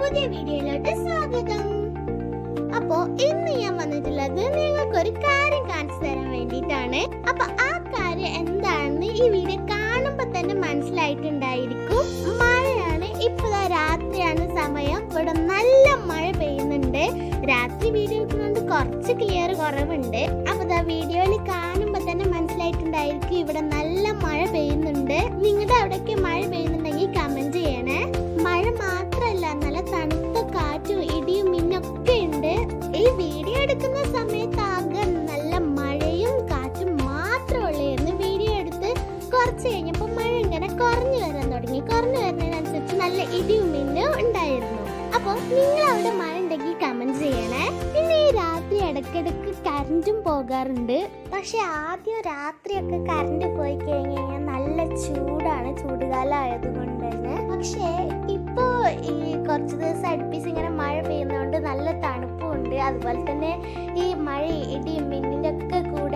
പുതിയ വീഡിയോയിലോട്ട് സ്വാഗതം. അപ്പോ ഇന്ന് ഞാൻ വന്നിട്ടുള്ളത് നിങ്ങൾക്കൊരു കാര്യം കാണിച്ചു തരാൻ വേണ്ടിയിട്ടാണ്. അപ്പൊ ആ കാര്യം എന്താണെന്ന് ഈ വീഡിയോ കാണുമ്പോ തന്നെ മനസ്സിലായിട്ടുണ്ടായിരിക്കും. മഴയാണ് ഇപ്പതാ രാത്രിയാണ് സമയം. ഇവിടെ നല്ല മഴ പെയ്യുന്നുണ്ട്. രാത്രി വീഡിയോ എടുക്കുന്നതുകൊണ്ട് കുറച്ച് ക്ലിയർ കുറവുണ്ട്. അപ്പൊ വീഡിയോയിൽ കാണുമ്പോ തന്നെ മനസ്സിലായിട്ടുണ്ടായിരിക്കും ഇവിടെ നല്ല മഴ പെയ്യുന്നുണ്ട്. നിങ്ങളുടെ എടുക്കുന്ന സമയത്ത് ആകെ നല്ല മഴയും കാറ്റും മാത്രമേ ഉള്ളായിരുന്നു വീഡിയോ എടുത്ത് കുറച്ച് കഴിഞ്ഞപ്പോൾ മഴ ഇങ്ങനെ കുറഞ്ഞു വരാൻ തുടങ്ങി. കുറഞ്ഞു വരുന്നതിനനുസരിച്ച് നല്ല ഇടിയും മിന്നും ഉണ്ടായിരുന്നു. അപ്പോൾ നിങ്ങൾ അവിടെ മഴ ഉണ്ടെങ്കിൽ കമന്റ് ചെയ്യണേ. പിന്നെ ഈ രാത്രി ഇടയ്ക്കിടയ്ക്ക് കറണ്ടും പോകാറുണ്ട്. പക്ഷെ ആദ്യം രാത്രിയൊക്കെ കറണ്ട് പോയി കഴിഞ്ഞ് കഴിഞ്ഞാൽ നല്ല ചൂടാണ്. ചൂടുകാലം ആയതുകൊണ്ട് തന്നെ. പക്ഷേ ഇപ്പോ ഈ കുറച്ച് ദിവസം അതുപോലെ തന്നെ ഈ മഴ ഇടിയും മിന്നിന്റെ ഒക്കെ കൂടെ